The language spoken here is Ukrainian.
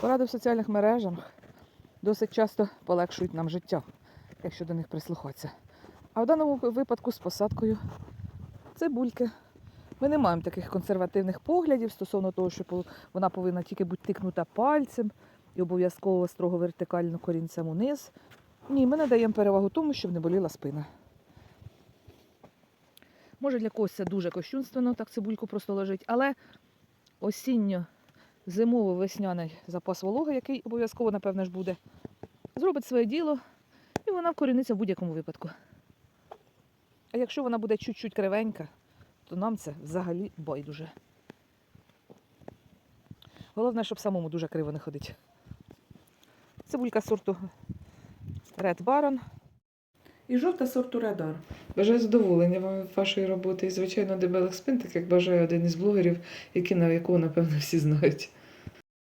Поради в соціальних мережах досить часто полегшують нам життя, якщо до них прислухатися. А в даному випадку з посадкою цибульки. Ми не маємо таких консервативних поглядів стосовно того, що вона повинна тільки бути тикнута пальцем і обов'язково строго вертикально корінцем униз. Ні, ми надаємо перевагу тому, щоб не боліла спина. Може для когось це дуже кощунственно, так цибульку просто лежить, але осінньо зимово-весняний запас вологи, який обов'язково, напевне, ж буде, зробить своє діло, і вона вкоріниться в будь-якому випадку. А якщо вона буде чуть-чуть кривенька, то нам це взагалі байдуже. Головне, щоб самому дуже криво не ходить. Цибулька сорту Red Baron. І жовта сорту Радар. Бажаю задоволення вам вашої роботи і, звичайно, дебелих спин, так як бажає один із блогерів, які, на якого, напевно, всі знають.